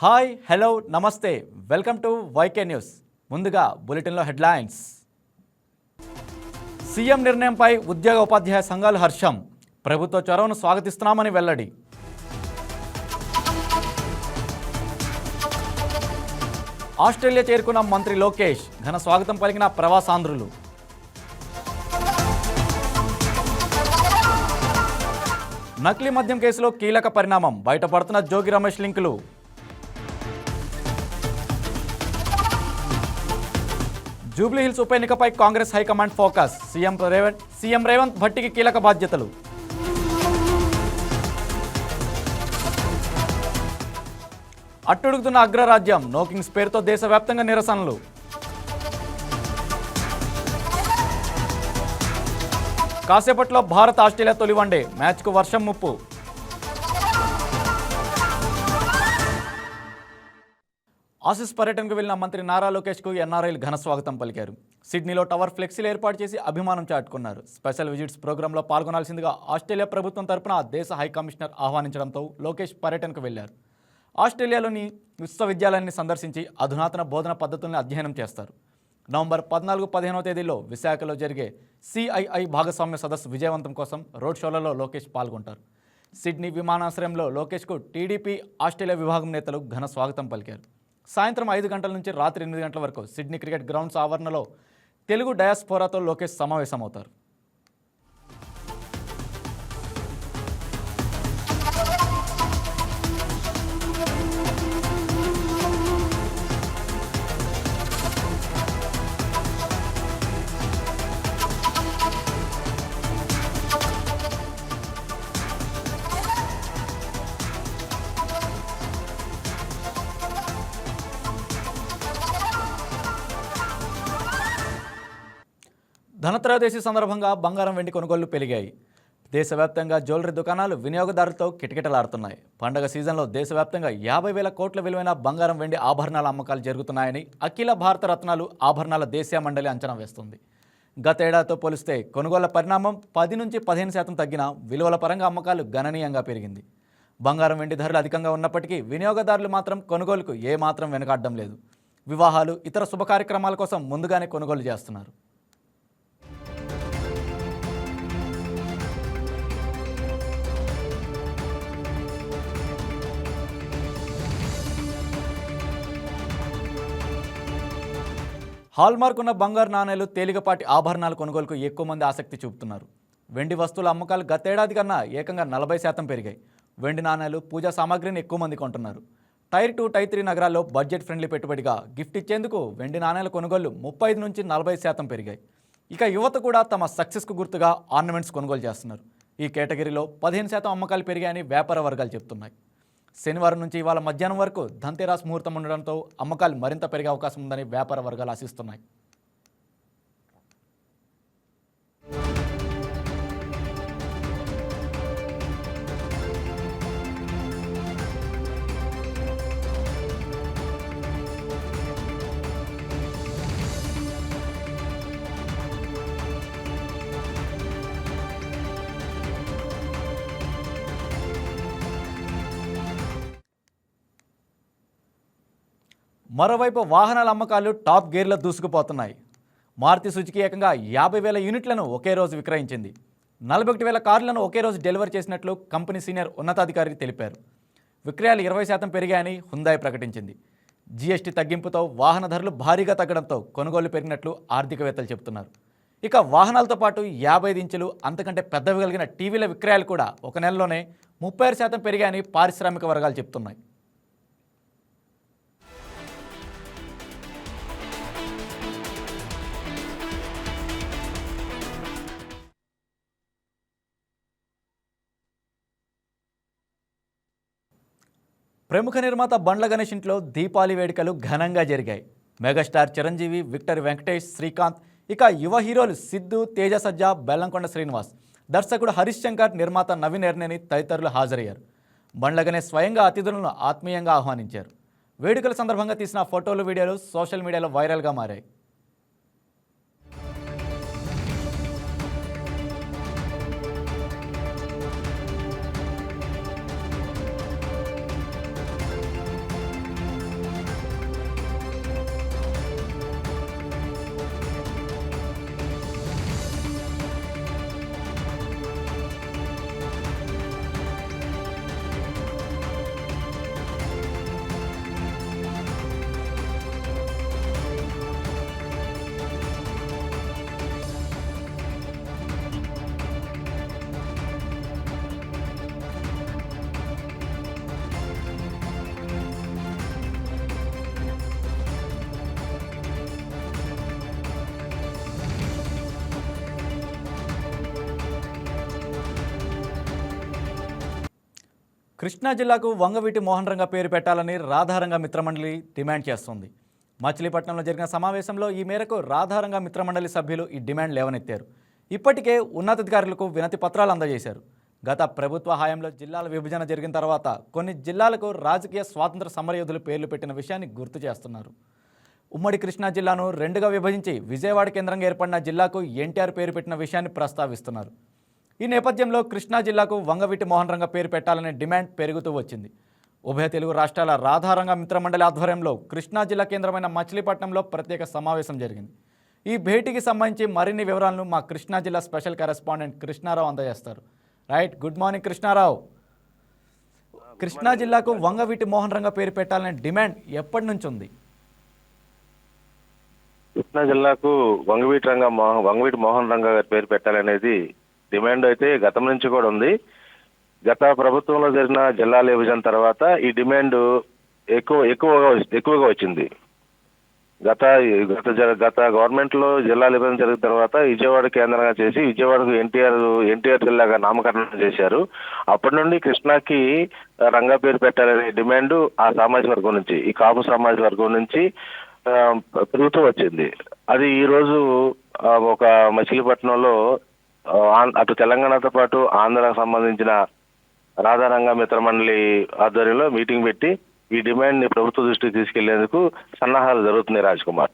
Hi hello నమస్తే. Welcome to YK news. ముందుగా బులెటిన్లో హెడ్లైన్స్. సీఎం నిర్ణయంపై ఉద్యోగ ఉపాధ్యాయ సంఘాలు హర్షం. ప్రభుత్వ చొరవను స్వాగతిస్తున్నామని వెల్లడి. ఆస్ట్రేలియా చేరుకున్న మంత్రి లోకేష్ ఘన స్వాగతం పలికిన ప్రవాసాంధ్రులు. నకిలీ మద్యం కేసులో కీలక పరిణామం. బయటపడుతున్న జోగి రమేష్ లింకులు. జూబ్లీ హిల్స్ ఉప ఎన్నికపై Congress high command focus. CM Revanth CM Revanth భట్టికి కీలక బాధ్యతలు. అట్టుడుగుతున్న అగ్రరాజ్యం నోకింగ్స్ పేరుతో దేశవ్యాప్తంగా నిరసనలు. కాసేపట్లో భారత్ ఆస్ట్రేలియా తొలి వన్డే మ్యాచ్కు వర్షం ముప్పు. ఆసిస్ పర్యటనకు వెళ్ళిన మంత్రి నారా లోకేష్కు ఎన్ఆర్ఐలు ఘన స్వాగతం పలికారు. సిడ్నీలో టవర్ ఫ్లెక్సీలు ఏర్పాటు చేసి అభిమానం చాటుకున్నారు. స్పెషల్ విజిట్స్ ప్రోగ్రాంలో పాల్గొనాల్సిందిగా ఆస్ట్రేలియా ప్రభుత్వం తరపున దేశ హై కమిషనర్ ఆహ్వానించడంతో లోకేష్ పర్యటనకు వెళ్ళారు ఆస్ట్రేలియాలోని విశ్వవిద్యాలయాన్ని సందర్శించి అధునాతన బోధన పద్ధతుల్ని అధ్యయనం చేస్తారు. నవంబర్ పద్నాలుగు పదిహేనవ తేదీలో విశాఖలో జరిగే సిఐఐ భాగస్వామ్య సదస్సు విజయవంతం కోసం రోడ్ షోలలో లోకేష్ పాల్గొంటారు. సిడ్నీ విమానాశ్రయంలో లోకేష్కు టీడీపీ ఆస్ట్రేలియా విభాగం నేతలు ఘన స్వాగతం పలికారు. సాయంత్రం ఐదు గంటల నుంచి రాత్రి ఎనిమిది గంటల వరకు సిడ్నీ క్రికెట్ గ్రౌండ్స్ ఆవరణలో తెలుగు డయాస్పోరాతో లోకేష్ సమావేశమవుతారు. ధనత్రయోదశి సందర్భంగా బంగారం వెండి కొనుగోళ్ళు పెరిగాయి. దేశవ్యాప్తంగా జ్యువెలరీ దుకాణాలు వినియోగదారులతో కిటకిటలాడుతున్నాయి. పండగ సీజన్లో దేశవ్యాప్తంగా యాభై వేల కోట్ల విలువైన బంగారం వెండి ఆభరణాల అమ్మకాలు జరుగుతున్నాయని అఖిల భారత రత్నాలు ఆభరణాల దేశీయ మండలి అంచనా వేస్తుంది. గతేడాదితో పోలిస్తే కొనుగోళ్ళ పరిణామం పది నుంచి పదిహేను శాతం తగ్గిన విలువల పరంగా అమ్మకాలు గణనీయంగా పెరిగింది. బంగారం వెండి ధరలు అధికంగా ఉన్నప్పటికీ వినియోగదారులు మాత్రం కొనుగోలుకు ఏమాత్రం వెనుకాడడం లేదు. వివాహాలు ఇతర శుభ కార్యక్రమాల కోసం ముందుగానే కొనుగోలు చేస్తున్నారు. హాల్మార్క్ ఉన్న బంగారు నాణేలు తేలికపాటి ఆభరణాల కొనుగోలుకు ఎక్కువ మంది ఆసక్తి చూపుతున్నారు. వెండి వస్తువుల అమ్మకాలు గతేడాది కన్నా ఏకంగా నలభై శాతం పెరిగాయి. వెండి నాణేలు పూజా సామాగ్రిని ఎక్కువ మంది కొంటున్నారు. టైర్ టూ టైర్ త్రీ నగరాల్లో బడ్జెట్ ఫ్రెండ్లీ పెట్టుబడిగా గిఫ్ట్ ఇచ్చేందుకు వెండి నాణేల కొనుగోలు ముప్పై ఐదు నుంచి నలభై శాతం పెరిగాయి. ఇక యువత కూడా తమ సక్సెస్కు గుర్తుగా ఆర్నమెంట్స్ కొనుగోలు చేస్తున్నారు. ఈ కేటగిరీలో పదిహేను శాతం అమ్మకాలు పెరిగాయని వ్యాపార వర్గాలు చెప్తున్నాయి. శనివారం నుంచి ఇవాళ మధ్యాహ్నం వరకు ధంతేరాస్ ముహూర్తం ఉండడంతో అమ్మకాలు మరింత పెరిగే అవకాశం ఉందని వ్యాపార వర్గాలు ఆశిస్తున్నాయి. మరోవైపు వాహనాల అమ్మకాలు టాప్ గేర్లో దూసుకుపోతున్నాయి. మారుతి సుజుకి ఏకంగా యాభై వేల యూనిట్లను ఒకే రోజు విక్రయించింది. నలభై ఒకటి వేల కార్లను ఒకే రోజు డెలివరీ చేసినట్లు కంపెనీ సీనియర్ ఉన్నతాధికారి తెలిపారు. విక్రయాలు ఇరవై శాతం పెరిగాయని హుందాయ్ ప్రకటించింది. జీఎస్టీ తగ్గింపుతో వాహన ధరలు భారీగా తగ్గడంతో కొనుగోలు పెరిగినట్లు ఆర్థికవేత్తలు చెబుతున్నారు. ఇక వాహనాలతో పాటు యాభై ఐదు ఇంచులు అంతకంటే పెద్దవి కలిగిన టీవీల విక్రయాలు కూడా ఒక నెలలోనే ముప్పై ఆరు శాతం పెరిగాయని పారిశ్రామిక వర్గాలు చెబుతున్నాయి. ప్రముఖ నిర్మాత బండ్ల గణేష్ ఇంట్లో దీపావళి వేడుకలు ఘనంగా జరిగాయి. మెగాస్టార్ చిరంజీవి విక్టర్ వెంకటేష్ శ్రీకాంత్ ఇక యువ హీరోలు సిద్ధు తేజ సజ్జా బెల్లంకొండ శ్రీనివాస్. దర్శకుడు హరీష్ శంకర్ నిర్మాత నవీన్ ఎర్నేని తదితరులు హాజరయ్యారు. బండ్ల గణేష్ స్వయంగా అతిథులను ఆత్మీయంగా ఆహ్వానించారు. వేడుకల సందర్భంగా తీసిన ఫోటోలు వీడియోలు సోషల్ మీడియాలో వైరల్గా మారాయి. కృష్ణా జిల్లాకు వంగవీటి మోహనరంగ పేరు పెట్టాలని రాధారంగ మిత్రమండలి డిమాండ్ చేస్తోంది. మచిలీపట్నంలో జరిగిన సమావేశంలో ఈ మేరకు రాధారంగ మిత్రమండలి సభ్యులు ఈ డిమాండ్ లేవనెత్తారు. ఇప్పటికే ఉన్నతాధికారులకు వినతి పత్రాలు అందజేశారు. గత ప్రభుత్వ హయాంలో జిల్లాల విభజన జరిగిన తర్వాత కొన్ని జిల్లాలకు రాజకీయ స్వాతంత్ర సమరయోధులు పేర్లు పెట్టిన విషయాన్ని గుర్తు చేస్తున్నారు. ఉమ్మడి కృష్ణా జిల్లాను రెండుగా విభజించి విజయవాడ కేంద్రంగా ఏర్పడిన జిల్లాకు ఎన్టీఆర్ పేరు పెట్టిన విషయాన్ని ప్రస్తావిస్తున్నారు. ఈ నేపథ్యంలో కృష్ణా జిల్లాకు వంగవీటి మోహన్ పేరు పెట్టాలనే డిమాండ్ పెరుగుతూ వచ్చింది. ఉభయ తెలుగు రాష్ట్రాల రాధారంగ మిత్రమండలి ఆధ్వర్యంలో కృష్ణా జిల్లా కేంద్రమైన మచిలీపట్నంలో ప్రత్యేక సమావేశం జరిగింది. ఈ భేటీకి సంబంధించి మరిన్ని వివరాలను మా కృష్ణా జిల్లా స్పెషల్ కరెస్పాండెంట్ కృష్ణారావు అందజేస్తారు. Right good morning Krishna Rao. Krishna జిల్లాకు వంగవీటి మోహన్ రంగ పేరు పెట్టాలనే డిమాండ్ ఎప్పటి నుంచి ఉంది? కృష్ణా జిల్లాకు వంగవీటి రంగ మోహన్ వంగవీటి మోహన్ రంగ గారి పేరు పెట్టాలనేది డిమాండ్ అయితే గతం నుంచి కూడా ఉంది. గత ప్రభుత్వంలో జరిగిన జిల్లాల విభజన తర్వాత ఈ డిమాండ్ ఎక్కువ ఎక్కువగా ఎక్కువగా వచ్చింది. గత గత గత గవర్నమెంట్లో జిల్లా విభజన జరిగిన తర్వాత విజయవాడ కేంద్రంగా చేసి విజయవాడకు ఎన్టీఆర్ ఎన్టీఆర్ జిల్లాగా నామకరణం చేశారు. అప్పటి నుండి కృష్ణాకి రంగా పేరు పెట్టాలనే డిమాండ్ ఆ సామాజిక వర్గం నుంచి ఈ కాపు సామాజిక వర్గం నుంచి పెరుగుతూ వచ్చింది. అది ఈరోజు ఒక మచిలీపట్నంలో అటు తెలంగాణతో పాటు ఆంధ్రాకు సంబంధించిన రాధారంగ మిత్ర మండలి ఆధ్వర్యంలో మీటింగ్ పెట్టి ఈ డిమాండ్ని ప్రభుత్వ దృష్టికి తీసుకెళ్ళేందుకు సన్నాహాలు జరుగుతున్నాయి Raj Kumar.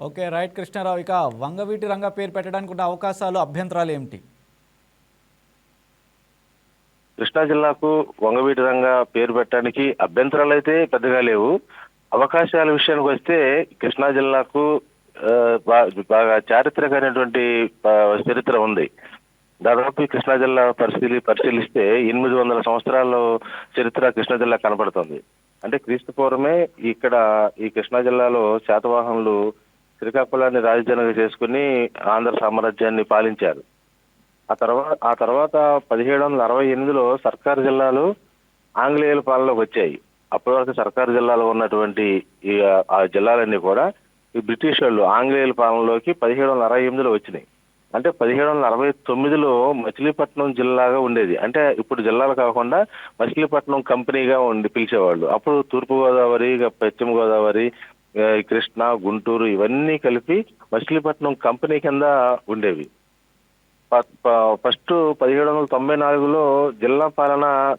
Okay right Krishna Rao. ఇక వంగవీటి రంగ పేరు పెట్టడానికి ఉన్న అవకాశాలు అభ్యంతరాలు ఏమిటి? కృష్ణా జిల్లాకు వంగవీటి రంగ పేరు పెట్టడానికి అభ్యంతరాలు అయితే పెద్దగా లేవు. అవకాశాల విషయానికి వస్తే కృష్ణా జిల్లాకు బాగా చారిత్రకమైనటువంటి చరిత్ర ఉంది. దాదాపు కృష్ణా జిల్లా పరిశీలి పరిశీలిస్తే ఎనిమిది వందల సంవత్సరాలు చరిత్ర కృష్ణా జిల్లా కనపడుతుంది. అంటే క్రీస్తు పూర్వమే ఇక్కడ ఈ కృష్ణా జిల్లాలో శాతవాహనులు శ్రీకాకుళాన్ని రాజధానిగా చేసుకుని ఆంధ్ర సామ్రాజ్యాన్ని పాలించారు. ఆ తర్వాత ఆ తర్వాత పదిహేడు వందల అరవై ఎనిమిదిలో సర్కారు జిల్లాలు ఆంగ్లేయుల పాలనలోకి వచ్చాయి. అప్పటి వరకు సర్కారు జిల్లాలో ఉన్నటువంటి ఈ ఆ జిల్లాలన్నీ కూడా ఈ బ్రిటిష్ వాళ్ళు ఆంగ్లేయుల పాలనలోకి పదిహేడు వందల అరవై ఎనిమిదిలో వచ్చినాయి. అంటే పదిహేడు వందల అరవై తొమ్మిదిలో మచిలీపట్నం జిల్లాగా ఉండేది. అంటే ఇప్పుడు జిల్లాలు కాకుండా మచిలీపట్నం కంపెనీగా ఉండి పిలిచేవాళ్ళు. అప్పుడు తూర్పుగోదావరి ఇక పశ్చిమ గోదావరి కృష్ణ గుంటూరు ఇవన్నీ కలిపి మచిలీపట్నం కంపెనీ కింద ఉండేవి. ప- ప- ఫస్ట్ పదిహేడు వందల తొంభై నాలుగులో జిల్లా పాలన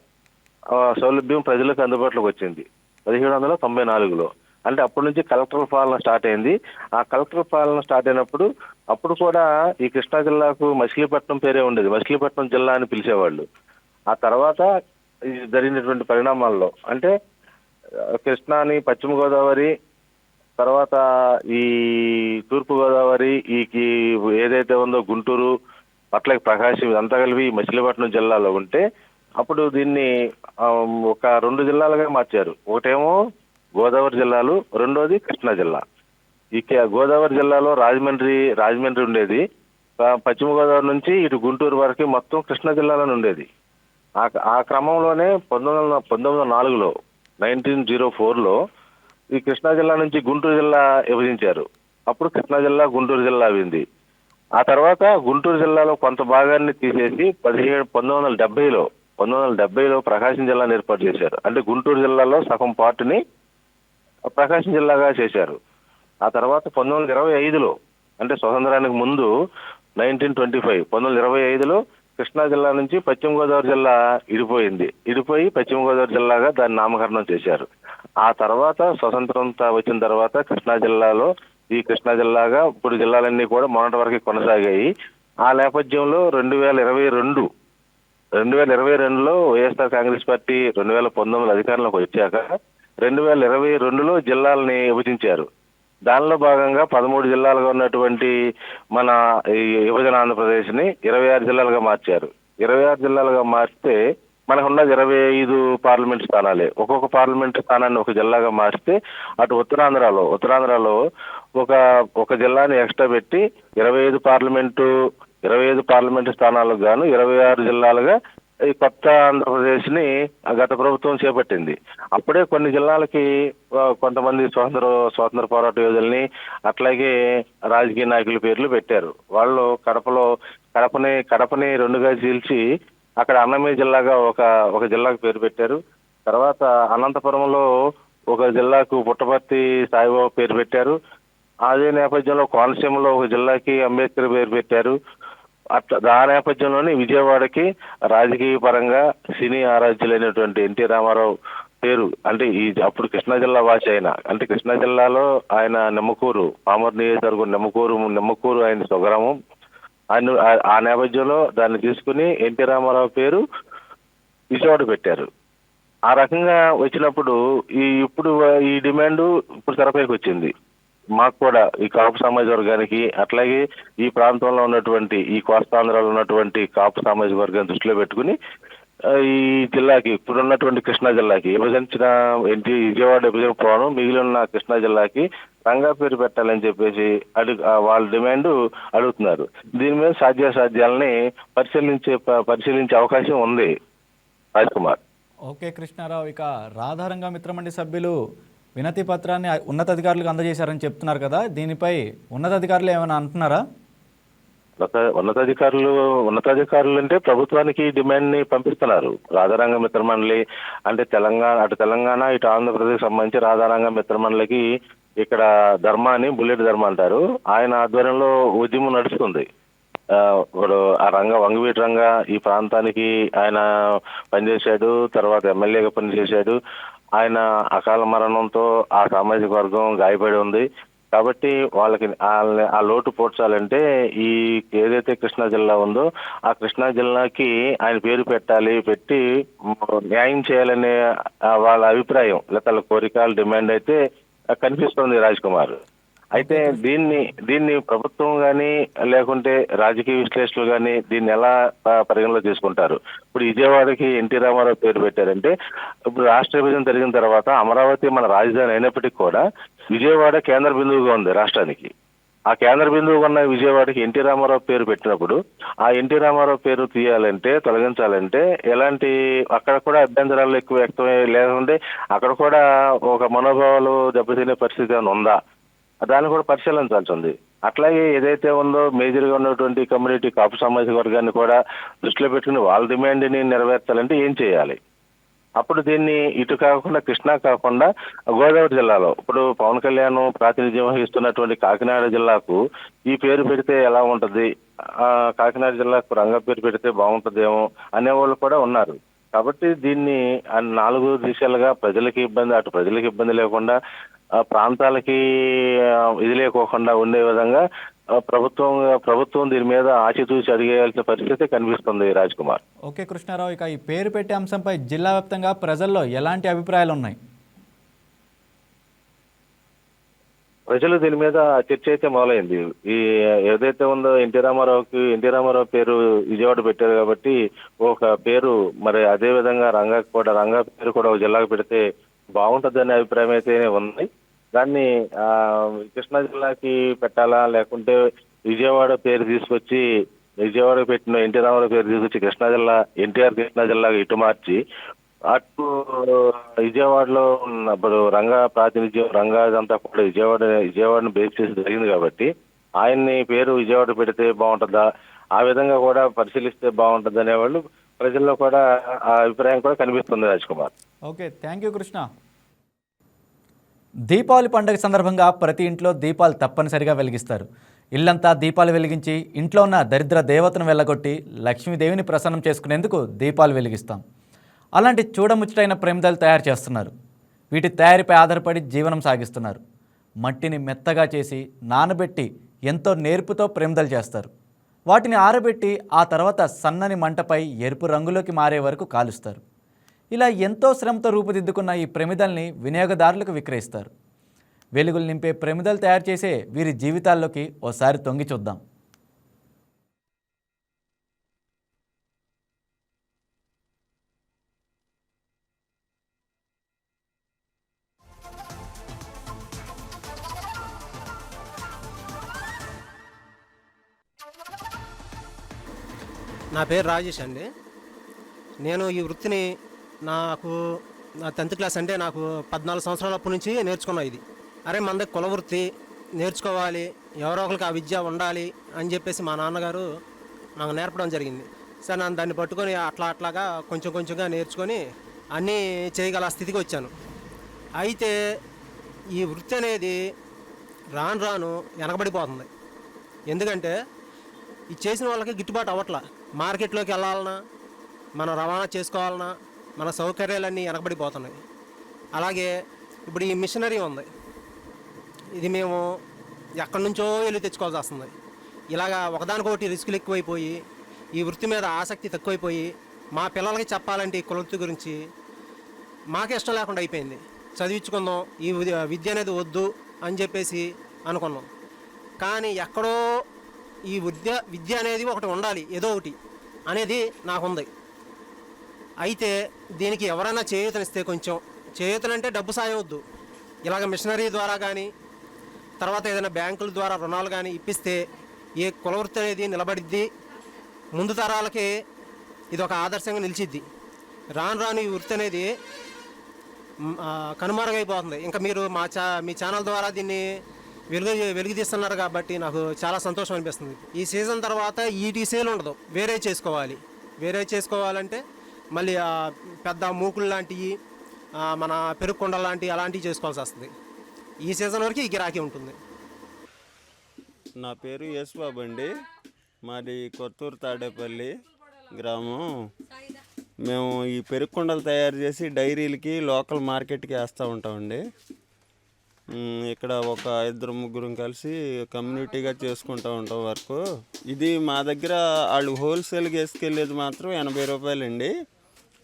సౌలభ్యం ప్రజలకు అందుబాటులోకి వచ్చింది. పదిహేడు వందల తొంభై నాలుగులో. అంటే అప్పటి నుంచి కలెక్టర్ పాలన స్టార్ట్ అయింది. ఆ కలెక్టర్ పాలన స్టార్ట్ అయినప్పుడు అప్పుడు కూడా ఈ కృష్ణా జిల్లాకు మచిలీపట్నం పేరే ఉండేది. మచిలీపట్నం జిల్లా అని పిలిచేవాళ్ళు. ఆ తర్వాత ఈ జరిగినటువంటి పరిణామాల్లో అంటే కృష్ణాని పశ్చిమ గోదావరి తర్వాత ఈ తూర్పు గోదావరి ఈ ఏదైతే ఉందో గుంటూరు అట్లాగే ప్రకాశం ఇదంతా కలిపి మచిలీపట్నం జిల్లాలో ఉంటే అప్పుడు దీన్ని ఒక రెండు జిల్లాలుగా మార్చారు. ఒకటేమో గోదావరి జిల్లాలు రెండోది కృష్ణా జిల్లా. ఈ గోదావరి జిల్లాలో రాజమండ్రి రాజమండ్రి ఉండేది. పశ్చిమ గోదావరి నుంచి ఇటు గుంటూరు వరకు మొత్తం కృష్ణా జిల్లాలోనే ఉండేది. ఆ ఆ క్రమంలోనే పంతొమ్మిది వందల పంతొమ్మిది వందల నాలుగులో నైన్టీన్ జీరో ఫోర్లో ఈ కృష్ణా జిల్లా నుంచి గుంటూరు జిల్లా విభజించారు. అప్పుడు కృష్ణా జిల్లా గుంటూరు జిల్లా అయింది. ఆ తర్వాత గుంటూరు జిల్లాలో కొంత భాగాన్ని తీసేసి పదిహేడు పంతొమ్మిది వందల డెబ్బైలో పంతొమ్మిది వందల డెబ్బైలో ప్రకాశం జిల్లాను ఏర్పాటు చేశారు. అంటే గుంటూరు జిల్లాలో సగం పార్ట్ని ప్రకాశం జిల్లాగా చేశారు. ఆ తర్వాత పంతొమ్మిది వందల ఇరవై ఐదులో అంటే స్వతంత్రానికి ముందు నైన్టీన్ ట్వంటీ ఫైవ్ పంతొమ్మిది వందల ఇరవై ఐదులో కృష్ణా జిల్లా నుంచి పశ్చిమ గోదావరి జిల్లా ఇడిపోయింది. ఇడిపోయి పశ్చిమ గోదావరి జిల్లాగా దాన్ని నామకరణం చేశారు. ఆ తర్వాత స్వతంత్రం వచ్చిన తర్వాత కృష్ణా జిల్లాలో ఈ కృష్ణా జిల్లాగా ఇప్పుడు జిల్లాలన్నీ కూడా మొన్నటి వరకు కొనసాగాయి. ఆ నేపథ్యంలో రెండు వేల ఇరవై రెండు రెండు వేల ఇరవై రెండులో వైఎస్ఆర్ కాంగ్రెస్ పార్టీ రెండు వేల పంతొమ్మిది అధికారంలోకి వచ్చాక రెండు వేల ఇరవై రెండులో జిల్లాలని విభజించారు. దానిలో భాగంగా పదమూడు జిల్లాలుగా ఉన్నటువంటి మన ఈ విభజన ఆంధ్రప్రదేశ్ని ఇరవై ఆరు జిల్లాలుగా మార్చారు. ఇరవై ఆరు జిల్లాలుగా మారితే మనకు ఉన్నది ఇరవై ఐదు పార్లమెంట్ స్థానాలే. ఒక్కొక్క పార్లమెంట్ స్థానాన్ని ఒక జిల్లాగా మారిస్తే అటు ఉత్తరాంధ్రలో ఉత్తరాంధ్రలో ఒక ఒక జిల్లాని ఎక్స్ట్రా పెట్టి ఇరవై ఐదు పార్లమెంటు ఇరవై ఐదు పార్లమెంటు స్థానాలకు గాను ఇరవై ఆరు జిల్లాలుగా ఈ కొత్త ఆంధ్రప్రదేశ్ని గత ప్రభుత్వం చేపట్టింది. అప్పుడే కొన్ని జిల్లాలకి కొంతమంది స్వాతంత్ర స్వాతంత్ర పోరాట యోధుల్ని అట్లాగే రాజకీయ నాయకుల పేర్లు పెట్టారు. వాళ్ళు కడపలో కడపని కడపని రెండుగా చీల్చి అక్కడ అన్నమయ్య జిల్లాగా ఒక ఒక జిల్లాకు పేరు పెట్టారు. తర్వాత అనంతపురంలో ఒక జిల్లాకు పుట్టపర్తి సాయిబాబా పేరు పెట్టారు. అదే నేపథ్యంలో కోనసీమలో ఒక జిల్లాకి అంబేద్కర్ పేరు పెట్టారు. అట్లా ఆ నేపథ్యంలోనే విజయవాడకి రాజకీయ పరంగా సినీ ఆరాధ్యులైనటువంటి ఎన్టీ రామారావు పేరు అంటే ఈ అప్పుడు కృష్ణా జిల్లా వాసి ఆయన అంటే కృష్ణా జిల్లాలో ఆయన నిమ్మకూరు పామర్ నియోజకవర్గం నిమ్మకూరు నిమ్మకూరు ఆయన స్వగ్రామం. ఆయన ఆ- ఆ నేపథ్యంలో దాన్ని తీసుకుని ఎన్టీ రామారావు పేరు విజయవాడ పెట్టారు. ఆ రకంగా వచ్చినప్పుడు ఈ ఇప్పుడు ఈ డిమాండ్ ఇప్పుడు తెరపైకి వచ్చింది. మాకు కూడా ఈ కాపు సామాజిక వర్గానికి అట్లాగే ఈ ప్రాంతంలో ఉన్నటువంటి ఈ కోస్తాంధ్రలో ఉన్నటువంటి కాపు సామాజిక వర్గాన్ని దృష్టిలో పెట్టుకుని ఈ జిల్లాకి ఇప్పుడు ఉన్నటువంటి కృష్ణా జిల్లాకి విభజించిన ఏంటి విజయవాడ విభజన పోవడం మిగిలిన కృష్ణా జిల్లాకి రంగా పేరు పెట్టాలని చెప్పేసి అడుగు వాళ్ళ డిమాండ్ అడుగుతున్నారు. దీని మీద సాధ్యాసాధ్యాలని పరిశీలించే పరిశీలించే అవకాశం ఉంది రాజ్ కుమార్. ఓకే కృష్ణారావు ఇక రాధారంగ మిత్రమండి సభ్యులు వినతి పత్రాన్ని ఉన్నతాధికారులకు అందజేశారని చెప్తున్నారు కదా దీనిపై ఉన్నతాధికారులు ఏమైనా అంటున్నారా? ఉన్నతాధికారులు ఉన్నతాధికారులు అంటే ప్రభుత్వానికి డిమాండ్ని పంపిస్తున్నారు. రాధారంగ మిత్రమండలి అంటే తెలంగాణ అటు తెలంగాణ ఇటు ఆంధ్రప్రదేశ్ సంబంధించి రాధారంగ మిత్రమండలికి ఇక్కడ ధర్మ అని బుల్లెట్ ధర్మ అంటారు. ఆయన ఆధ్వర్యంలో ఉద్యమం నడుస్తుంది. ఆ, ఇప్పుడు ఆ రంగ వంగవీటి రంగ ఈ ప్రాంతానికి ఆయన పనిచేశాడు తర్వాత ఎమ్మెల్యేగా పనిచేశాడు. ఆయన అకాల మరణంతో ఆ సామాజిక వర్గం గాయపడి ఉంది. కాబట్టి వాళ్ళకి వాళ్ళని- ఆ లోటు పోడ్చాలంటే ఈ ఏదైతే కృష్ణా జిల్లా ఉందో ఆ కృష్ణా జిల్లాకి ఆయన పేరు పెట్టాలి పెట్టి న్యాయం చేయాలనే వాళ్ళ అభిప్రాయం. లేదా కోరికలు డిమాండ్ అయితే కనిపిస్తోంది కనిపిస్తుంది రాజ్ కుమార్. అయితే దీన్ని దీన్ని ప్రభుత్వం కానీ లేకుంటే రాజకీయ విశ్లేషకులు కానీ దీన్ని ఎలా పరిగణలో తీసుకుంటారు? ఇప్పుడు విజయవాడకి ఎన్టీ రామారావు పేరు పెట్టారంటే ఇప్పుడు రాష్ట్ర విభజన జరిగిన తర్వాత అమరావతి మన రాజధాని అయినప్పటికీ కూడా విజయవాడ కేంద్ర బిందువుగా ఉంది రాష్ట్రానికి. ఆ కేంద్ర బిందువుగా ఉన్న విజయవాడకి ఎన్టీ రామారావు పేరు పెట్టినప్పుడు ఆ ఎన్టీ రామారావు పేరు తీయాలంటే తొలగించాలంటే ఎలాంటి అక్కడ కూడా అభ్యంతరాలు ఎక్కువ వ్యక్తం లేకుంటే అక్కడ కూడా ఒక మనోభావాలు దెబ్బతినే పరిస్థితి ఏమైనా ఉందా? దాన్ని కూడా పరిశీలించాల్సి ఉంది. అట్లాగే ఏదైతే ఉందో మేజర్గా ఉన్నటువంటి కమ్యూనిటీ కాపు సామాజిక వర్గాన్ని కూడా దృష్టిలో పెట్టుకుని వాళ్ళ డిమాండ్ని నెరవేర్చాలంటే ఏం చేయాలి? అప్పుడు దీన్ని ఇటు కాకుండా కృష్ణా కాకుండా గోదావరి జిల్లాలో ఇప్పుడు పవన్ కళ్యాణ్ ప్రాతినిధ్యం వహిస్తున్నటువంటి కాకినాడ జిల్లాకు ఈ పేరు పెడితే ఎలా ఉంటుంది? ఆ, కాకినాడ జిల్లాకు రంగ పేరు పెడితే బాగుంటుందేమో అనేవాళ్ళు కూడా ఉన్నారు. కాబట్టి దీన్ని ఆ నాలుగు దిశలుగా ప్రజలకి ఇబ్బంది అటు ప్రజలకు ఇబ్బంది లేకుండా ప్రాంతాలకి ఇది లేకోకుండా ఉండే విధంగా ప్రభుత్వం ప్రభుత్వం దీని మీద ఆచితూచి అడిగేయాల్సిన పరిస్థితి కనిపిస్తుంది రాజ్ కుమార్ ఓకే కృష్ణారావు ఇక ఈ పేరు పెట్టే అంశంపై జిల్లా వ్యాప్తంగా ప్రజల్లో ఎలాంటి అభిప్రాయాలు ఉన్నాయి ప్రజలు దీని మీద చర్చ అయితే మొదలైంది. ఈ ఏదైతే ఉందో ఎన్టీ రామారావుకి ఎన్టీ రామారావు పేరు విజయవాడ పెట్టారు కాబట్టి ఒక పేరు మరి అదే విధంగా రంగాకు కూడా రంగా పేరు కూడా ఒక జిల్లాకు పెడితే బాగుంటుందనే అభిప్రాయం అయితే ఉంది. దాన్ని ఆ, కృష్ణా జిల్లాకి పెట్టాలా? లేకుంటే విజయవాడ పేరు తీసుకొచ్చి విజయవాడ పెట్టిన ఎన్టీ రామారావు పేరు తీసుకొచ్చి కృష్ణా జిల్లా ఎన్టీఆర్ కృష్ణా జిల్లాగా ఇటు మార్చి అటు విజయవాడలో ఉన్న ఇప్పుడు రంగా ప్రాతినిధ్యం రంగా అంతా కూడా విజయవాడ విజయవాడను బేస్ చేసి జరిగింది కాబట్టి ఆయన్ని పేరు విజయవాడ పెడితే బాగుంటుందా? ఆ విధంగా కూడా పరిశీలిస్తే బాగుంటుంది అనేవాళ్ళు ప్రజల్లో కూడా ఆ అభిప్రాయం కూడా కనిపిస్తుంది Raj Kumar. Okay thank you Krishna. Deepavali పండుగ సందర్భంగా ప్రతి ఇంట్లో దీపాలు తప్పనిసరిగా వెలిగిస్తారు. ఇల్లంతా దీపాలు వెలిగించి ఇంట్లో ఉన్న దరిద్ర దేవతను వెళ్ళగొట్టి లక్ష్మీదేవిని ప్రసన్నం చేసుకునేందుకు దీపాలు వెలిగిస్తాం. అలాంటి చూడముచ్చటైన ప్రేమిదలు తయారు చేస్తున్నారు. వీటి తయారీపై ఆధారపడి జీవనం సాగిస్తున్నారు. మట్టిని మెత్తగా చేసి నానబెట్టి ఎంతో నేర్పుతో ప్రేమిదలు చేస్తారు. వాటిని ఆరబెట్టి ఆ తర్వాత సన్నని మంటపై ఎరుపు రంగులోకి మారే వరకు కాలుస్తారు. ఇలా ఎంతో శ్రమతో రూపుదిద్దుకున్న ఈ ప్రమిదల్ని వినియోగదారులకు విక్రయిస్తారు. వెలుగులు నింపే ప్రమిదలు తయారు చేసే వీరి జీవితాల్లోకి ఓసారి తొంగి చూద్దాం. నా పేరు రాజేష్ అండి. నేను ఈ వృత్తిని నాకు నా టెన్త్ క్లాస్ అంటే నాకు పద్నాలుగు సంవత్సరాల అప్పటి నుంచి నేర్చుకున్నా ఇది. అరే మన దగ్గర కుల వృత్తి నేర్చుకోవాలి ఎవరో ఒకరికి ఆ విద్య ఉండాలి అని చెప్పేసి మా నాన్నగారు నాకు నేర్పడం జరిగింది. సరే నన్ను దాన్ని పట్టుకొని అట్లా అట్లాగా కొంచెం కొంచెంగా నేర్చుకొని అన్నీ చేయగల స్థితికి వచ్చాను. అయితే ఈ వృత్తి అనేది రాను రాను వెనకబడిపోతుంది. ఎందుకంటే ఇది చేసిన వాళ్ళకి గిట్టుబాటు అవ్వట్లా. మార్కెట్లోకి వెళ్ళాలన్నా మనం రవాణా చేసుకోవాలన్నా మన సౌకర్యాలన్నీ వెనకబడిపోతున్నాయి అలాగే ఇప్పుడు ఈ మిషనరీ ఉంది. ఇది మేము ఎక్కడి నుంచో వెళ్ళి తెచ్చుకోవాల్సి వస్తుంది. ఇలాగా ఒకదానికొకటి రిస్కులు ఎక్కువైపోయి ఈ వృత్తి మీద ఆసక్తి తక్కువైపోయి మా పిల్లలకి చెప్పాలంటే ఈ కులవృత్తి గురించి మాకు ఇష్టం లేకుండా అయిపోయింది. చదివించుకుందాం ఈ విద్య విద్య అనేది వద్దు అని చెప్పేసి అనుకున్నాం. కానీ ఎక్కడో ఈ విద్య విద్య అనేది ఒకటి ఉండాలి ఏదో ఒకటి అనేది నాకుంది. అయితే దీనికి ఎవరైనా చేయూతనిస్తే కొంచెం చేయూతనంటే డబ్బు సాయవద్దు ఇలాగ మిషనరీ ద్వారా కానీ తర్వాత ఏదైనా బ్యాంకుల ద్వారా రుణాలు కానీ ఇప్పిస్తే ఏ కులవృత్తి అనేది నిలబడిద్ది. ముందు తరాలకి ఇది ఒక ఆదర్శంగా నిలిచిద్ది. రాను రాను ఈ వృత్తి అనేది కనుమరుగైపోతుంది. ఇంకా మీరు మా చా మీ ఛానల్ ద్వారా దీన్ని వెలుగు వెలుగుతీస్తున్నారు కాబట్టి నాకు చాలా సంతోషం అనిపిస్తుంది. ఈ సీజన్ తర్వాత ఈ డీసీలు ఉండదు. వేరే చేసుకోవాలి. వేరే చేసుకోవాలంటే మళ్ళీ పెద్ద మూకులు లాంటివి మన పెరుగుకొండ లాంటివి అలాంటివి చేసుకోవాల్సి వస్తుంది. ఈ సీజన్ వరకు ఈ గిరాకీ ఉంటుంది. నా పేరు యేసుబాబు అండి. మాది కొత్తూరు తాడేపల్లి గ్రామం. మేము ఈ పెరుగుకొండలు తయారు చేసి డైరీలకి లోకల్ మార్కెట్కి వేస్తూ ఉంటామండి. ఇక్కడ ఒక ఇద్దరు ముగ్గురం కలిసి కమ్యూనిటీగా చేసుకుంటూ ఉంటాం వరకు. ఇది మా దగ్గర వాళ్ళు హోల్సేల్గా వేసుకెళ్ళేది మాత్రం ఎనభై రూపాయలండి.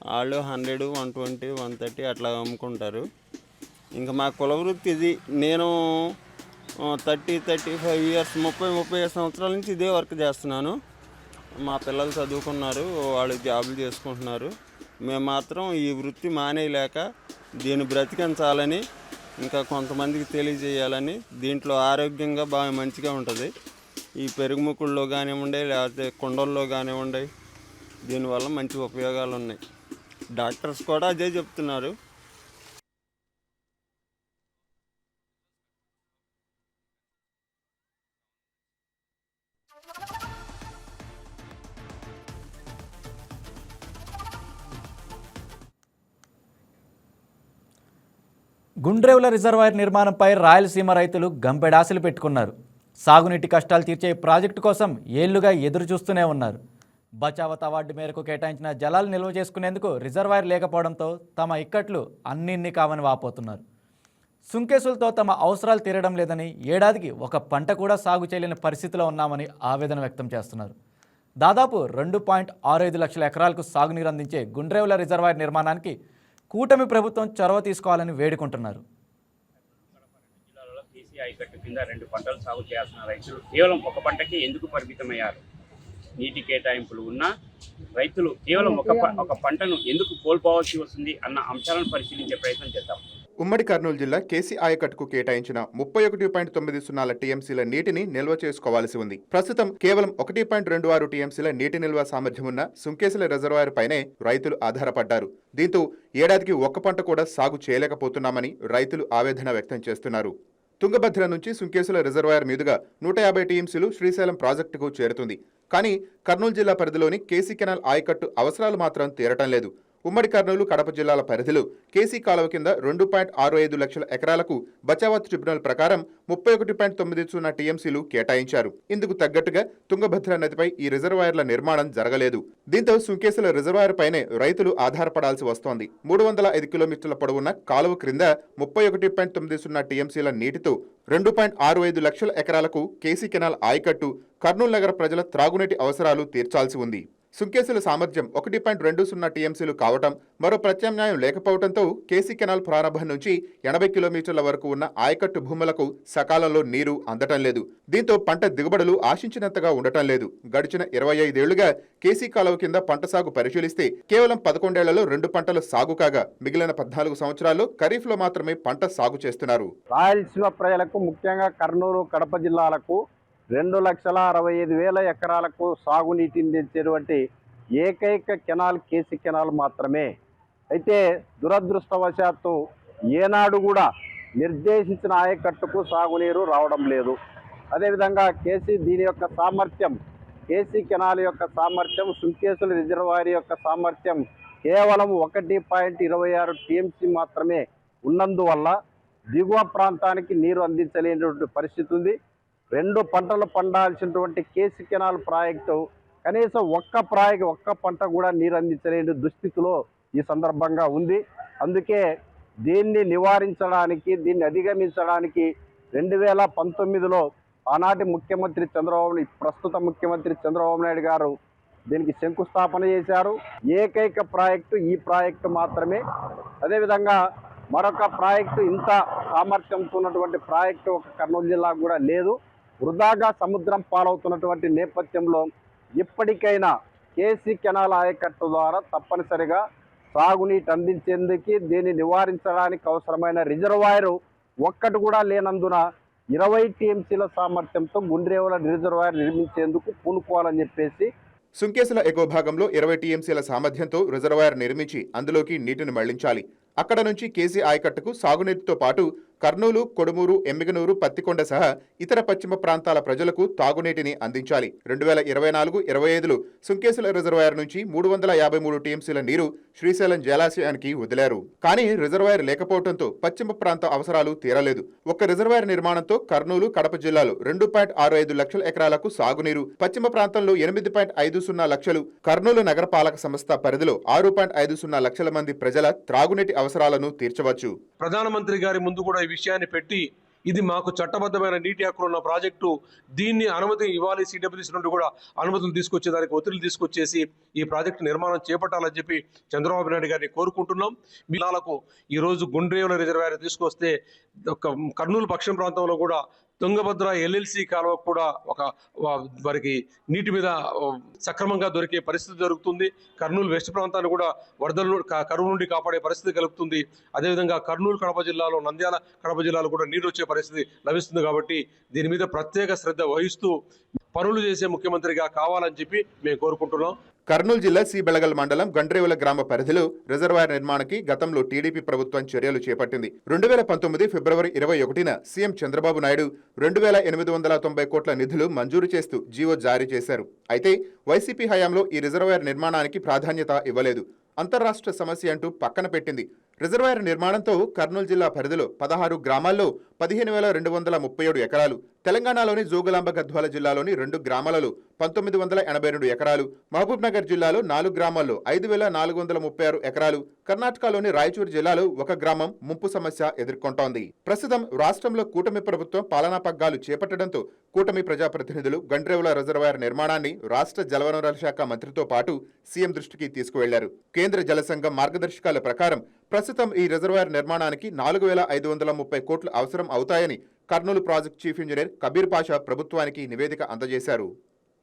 వాళ్ళు hundred one twenty one thirty అట్లా అమ్ముకుంటారు. ఇంకా మా కుల వృత్తి ఇది. నేను థర్టీ థర్టీ ఫైవ్ ఇయర్స్ ముప్పై ముప్పై ఐదు సంవత్సరాల నుంచి ఇదే వర్క్ చేస్తున్నాను. మా పిల్లలు చదువుకున్నారు వాళ్ళు జాబులు చేసుకుంటున్నారు. మేము మాత్రం ఈ వృత్తి మానేయలేక దీన్ని బ్రతికించాలని ఇంకా కొంతమందికి తెలియజేయాలని దీంట్లో ఆరోగ్యంగా బాగా మంచిగా ఉంటుంది. ఈ పెరుగు ముక్కుల్లో కానివ్వండి లేకపోతే కుండల్లో కానివ్వండి దీనివల్ల మంచి ఉపయోగాలు ఉన్నాయి డాక్టర్స్ కూడా అదే చెప్తున్నారు. గుండ్రేవుల రిజర్వాయర్ నిర్మాణంపై రాయలసీమ రైతులు గంపెడాశలు పెట్టుకున్నారు. సాగునీటి కష్టాలు తీర్చే ప్రాజెక్టు కోసం ఏళ్ళుగా ఎదురు చూస్తూనే ఉన్నారు. బచావత్ అవార్డు మేరకు కేటాయించిన జలాలు నిల్వ చేసుకునేందుకు రిజర్వాయర్ లేకపోవడంతో తమ ఇక్కట్లు అన్నిన్ని కావని వాపోతున్నారు. సుంకేసులతో తమ అవసరాలు తీరడం లేదని ఏడాదికి ఒక పంట కూడా సాగు చేయలేని పరిస్థితిలో ఉన్నామని ఆవేదన వ్యక్తం చేస్తున్నారు. దాదాపు రెండు పాయింట్ ఆరు ఐదు లక్షల ఎకరాలకు సాగునీరు అందించే గుండ్రేవుల రిజర్వాయర్ నిర్మాణానికి కూటమి ప్రభుత్వం చొరవ తీసుకోవాలని వేడుకుంటున్నారు. కింద రెండు పంటలు సాగు చేయాల్సిన రైతులు కేవలం ఒక పంటకి ఎందుకు పరిమితమయ్యారు? నీటి కేటాయింపులు ఉన్నా రైతులు కేవలం ఒక ఒక పంటను ఎందుకు కోల్పోవాల్సి వస్తుంది అన్న అంశాలను పరిశీలించే ప్రయత్నం చేద్దాం. ఉమ్మడి కర్నూలు జిల్లా కేసీ ఆయకట్టుకు కేటాయించిన ముప్పై ఒకటి పాయింట్ తొమ్మిది సున్నాల టీఎంసీల నీటిని నిల్వ చేసుకోవాల్సి ఉంది. ప్రస్తుతం కేవలం ఒకటి పాయింట్ రెండు ఆరు టీఎంసీల నీటి నిల్వ సామర్థ్యం ఉన్న సుంకేసుల రిజర్వాయర్ పైనే రైతులు ఆధారపడ్డారు. దీంతో ఏడాదికి ఒక్క పంట కూడా సాగు చేయలేకపోతున్నామని రైతులు ఆవేదన వ్యక్తం చేస్తున్నారు. తుంగభద్ర నుంచి సుంకేసుల రిజర్వాయర్ మీదుగా నూట యాభై టీఎంసీలు శ్రీశైలం ప్రాజెక్టుకు చేరుతుంది. కానీ కర్నూలు జిల్లా పరిధిలోని కేసీ కెనాల్ ఆయకట్టు అవసరాలు మాత్రం తీరటం లేదు. ఉమ్మడి కర్నూలు కడప జిల్లాల పరిధిలో కేసీ కాలువ కింద రెండు పాయింట్ ఆరు ఐదు లక్షల ఎకరాలకు బచావత్ ట్రిబ్యునల్ ప్రకారం ముప్పై ఒకటి పాయింట్ తొమ్మిది సున్నా టీఎంసీలు కేటాయించారు. ఇందుకు తగ్గట్టుగా తుంగభద్ర నదిపై ఈ రిజర్వాయర్ల నిర్మాణం జరగలేదు. దీంతో సుంకేసుల రిజర్వాయర్ పైనే రైతులు ఆధారపడాల్సి వస్తోంది. మూడు వందల ఐదు కిలోమీటర్ల పొడవున్న కాలువ క్రింద ముప్పై ఒకటి పాయింట్ తొమ్మిది సున్నా టీఎంసీల నీటితో రెండు పాయింట్ ఆరు ఐదు లక్షల ఎకరాలకు కేసీ కెనాల్ ఆయకట్టు కర్నూలు నగర ప్రజల త్రాగునీటి అవసరాలు తీర్చాల్సి ఉంది. సుంకేసుల సామర్థ్యం ఒకటి పాయింట్ రెండు సున్నా టీఎంసీలు కావటం మరో ప్రత్యామ్నాయం లేకపోవడంతో కేసీ కెనాల్ ప్రారంభం నుంచి ఎనభై కిలోమీటర్ల వరకు ఉన్న ఆయకట్టు భూములకు సకాలంలో నీరు అందటం లేదు. దీంతో పంట దిగుబడులు ఆశించినంతగా ఉండటం లేదు. గడిచిన ఇరవై ఐదేళ్ళుగా కేసీ కాలువ కింద పంట సాగు పరిశీలిస్తే కేవలం పదకొండేళ్ళలో రెండు పంటలు సాగు కాగా మిగిలిన పద్నాలుగు సంవత్సరాల్లో ఖరీఫ్లో మాత్రమే పంట సాగు చేస్తున్నారు. రాయలసీమ ప్రజలకు ముఖ్యంగా కర్నూలు కడప జిల్లాలకు రెండు లక్షల అరవై ఐదు వేల ఎకరాలకు సాగునీటిని తెచ్చేటువంటి ఏకైక కెనాల్ కేసీ కెనాల్ మాత్రమే. అయితే దురదృష్టవశాత్తు ఏనాడు కూడా నిర్దేశించిన ఆయకట్టుకు సాగునీరు రావడం లేదు. అదేవిధంగా కేసీ దీని యొక్క సామర్థ్యం కేసీ కెనాల్ యొక్క సామర్థ్యం సుంకేసుల రిజర్వాయర్ యొక్క సామర్థ్యం కేవలం ఒకటి పాయింట్ ఇరవై ఆరు టీఎంసీ మాత్రమే ఉన్నందువల్ల దిగువ ప్రాంతానికి నీరు అందించలేనటువంటి పరిస్థితి ఉంది. రెండు పంటలు పండాల్సినటువంటి కేసీ కెనాల్ ప్రాజెక్టు కనీసం ఒక్క ప్రాజెక్ట్ ఒక్క పంట కూడా నీరు అందించలేని దుస్థితిలో ఈ సందర్భంగా ఉంది. అందుకే దీన్ని నివారించడానికి దీన్ని అధిగమించడానికి రెండు వేల పంతొమ్మిదిలో ఆనాటి ముఖ్యమంత్రి చంద్రబాబు ప్రస్తుత ముఖ్యమంత్రి చంద్రబాబు నాయుడు గారు దీనికి శంకుస్థాపన చేశారు. ఏకైక ప్రాజెక్టు ఈ ప్రాజెక్టు మాత్రమే. అదేవిధంగా మరొక ప్రాజెక్టు ఇంత సామర్థ్యంతో ఉన్నటువంటి ప్రాజెక్టు ఒక కర్నూలు జిల్లా కూడా లేదు. వృధాగా సముద్రం పాలవుతున్నటువంటి నేపథ్యంలో ఇప్పటికైనా కేసీ కెనాల్ ఆయకట్టు ద్వారా తప్పనిసరిగా సాగునీటి అందించేందుకు దీన్ని నివారించడానికి అవసరమైన రిజర్వాయర్ ఒక్కటి కూడా లేనందున ఇరవై టీఎంసీల సామర్థ్యంతో గుండ్రేవుల రిజర్వాయర్ నిర్మించేందుకు పూనుకోవాలని చెప్పేసి సుంకేసుల ఎగువ భాగంలో ఇరవై టీఎంసీల సామర్థ్యంతో రిజర్వాయర్ నిర్మించి అందులోకి నీటిని మళ్ళించాలి. అక్కడ నుంచి కేసీ ఆయకట్టుకు సాగునీటితో పాటు కర్నూలు కొడుమూరు ఎమ్మిగనూరు పత్తికొండ సహా ఇతర పశ్చిమ ప్రాంతాల ప్రజలకు తాగునీటిని అందించాలి. రెండు వేల ఇరవై నాలుగు ఇరవై ఐదులో సుంకేసుల రిజర్వాయర్ నుంచి మూడు వందల యాభై మూడు టీఎంసీల నీరు శ్రీశైలం జలాశయానికి వదిలారు. కానీ రిజర్వాయర్ లేకపోవడంతో పశ్చిమ ప్రాంత అవసరాలు తీరలేదు. ఒక్క రిజర్వాయర్ నిర్మాణంతో కర్నూలు కడప జిల్లాలో రెండు పాయింట్ ఆరు ఐదు లక్షల ఎకరాలకు సాగునీరు పశ్చిమ ప్రాంతంలో ఎనిమిది పాయింట్ ఐదు సున్నా లక్షలు కర్నూలు నగరపాలక సంస్థ పరిధిలో ఆరు పాయింట్ ఐదు సున్నా లక్షల మంది ప్రజల త్రాగునీటి అవసరాలను తీర్చవచ్చు. ప్రధానమంత్రి గారి ముందు కూడా విషయాన్ని పెట్టి ఇది మాకు చట్టబద్ధమైన నీటి హక్కులు ఉన్న ప్రాజెక్టు. దీన్ని అనుమతి ఇవ్వాలి సిడబ్ల్యూసీ నుండి కూడా అనుమతులు తీసుకొచ్చేదానికి ఒత్తిడి తీసుకొచ్చేసి ఈ ప్రాజెక్టు నిర్మాణం చేపట్టాలని చెప్పి చంద్రబాబు నాయుడు గారిని కోరుకుంటున్నాం. మిలాలకు ఈరోజు గుండ్రేవుల రిజర్వాయర్ తీసుకొస్తే కర్నూలు పశ్చిమ ప్రాంతంలో కూడా తుంగభద్ర ఎల్ఎల్సి కాలువ కూడా ఒక వారికి నీటి మీద సక్రమంగా దొరికే పరిస్థితి జరుగుతుంది కర్నూలు వెస్ట్ ప్రాంతాన్ని కూడా వరదల కరువు నుండి కాపాడే పరిస్థితి కలుగుతుంది. అదేవిధంగా కర్నూలు కడప జిల్లాలో నంద్యాల కడప జిల్లాలో కూడా నీరు వచ్చే పరిస్థితి లభిస్తుంది కాబట్టి దీని మీద ప్రత్యేక శ్రద్ధ వహిస్తూ పనులు చేసే ముఖ్యమంత్రిగా కావాలని చెప్పి మేము కోరుకుంటున్నాం. కర్నూలు జిల్లా సి బెళగల్ మండలం గండ్రేవుల గ్రామ పరిధిలో రిజర్వాయర్ నిర్మాణానికి గతంలో టీడీపీ ప్రభుత్వం చర్యలు చేపట్టింది. రెండు వేల పంతొమ్మిది ఫిబ్రవరి ఇరవై ఒకటిన సీఎం చంద్రబాబు నాయుడు రెండు వేల ఎనిమిది వందల తొంభై కోట్ల నిధులు మంజూరు చేస్తూ జీవో జారీ చేశారు. అయితే వైసీపీ హయాంలో ఈ రిజర్వాయర్ నిర్మాణానికి ప్రాధాన్యత ఇవ్వలేదు. అంతర్రాష్ట్ర సమస్య అంటూ పక్కన పెట్టింది. రిజర్వాయర్ నిర్మాణంతో కర్నూలు జిల్లా పరిధిలో పదహారు గ్రామాల్లో పదిహేను వేల రెండు వందల ముప్పై ఏడు ఎకరాలు తెలంగాణలోని జోగులాంబ గద్వాల జిల్లాలోని రెండు గ్రామాలలో పంతొమ్మిది వందల ఎనభై రెండు ఎకరాలు మహబూబ్ నగర్ జిల్లాలో నాలుగు గ్రామాల్లో ఐదు వేల నాలుగు వందల ముప్పై ఆరు ఎకరాలు కర్ణాటకలోని రాయచూరు జిల్లాలో ఒక గ్రామం ముంపు సమస్య ఎదుర్కొంటోంది. ప్రస్తుతం రాష్ట్రంలో కూటమి ప్రభుత్వం పాలనా పగ్గాలు చేపట్టడంతో కూటమి ప్రజాప్రతినిధులు గండ్రేవుల రిజర్వాయర్ నిర్మాణాన్ని రాష్ట్ర జలవనరుల శాఖ మంత్రితో పాటు సీఎం దృష్టికి తీసుకువెళ్ళారు. కేంద్ర జలసంఘం మార్గదర్శకాల ప్రకారం ప్రస్తుతం ఈ రిజర్వాయర్ నిర్మాణానికి నాలుగు వేల ఐదు వందల ముప్పై కోట్లు అవసరం అవుతాయని Kurnool project chief engineer Kabir Pasha ప్రభుత్వానికి నివేదిక అందజేశారు.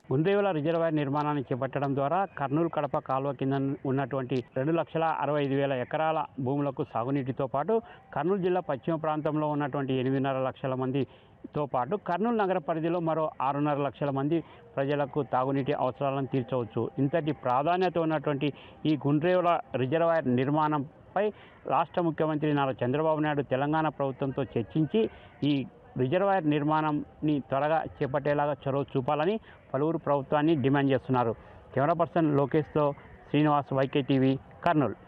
గుండ్రేవుల రిజర్వాయర్ నిర్మాణాన్ని చేపట్టడం ద్వారా కర్నూలు కడప కాలువ కింద ఉన్నటువంటి రెండు లక్షల అరవై ఐదు వేల ఎకరాల భూములకు సాగునీటితో పాటు కర్నూలు జిల్లా పశ్చిమ ప్రాంతంలో ఉన్నటువంటి ఎనిమిదిన్నర లక్షల మంది తో పాటు కర్నూలు నగర పరిధిలో మరో ఆరున్నర లక్షల మంది ప్రజలకు తాగునీటి అవసరాలను తీర్చవచ్చు. ఇంతటి ప్రాధాన్యత ఉన్నటువంటి ఈ గుండ్రేవుల రిజర్వాయర్ నిర్మాణంపై రాష్ట్ర ముఖ్యమంత్రి నారా చంద్రబాబు నాయుడు తెలంగాణ ప్రభుత్వంతో చర్చించి ఈ రిజర్వాయర్ నిర్మాణంని త్వరగా చేపట్టేలాగా చొరవ చూపాలని పలువురు ప్రభుత్వాన్ని డిమాండ్ చేస్తున్నారు. Camera person లోకేష్తో Srinivas YK TV Kurnool.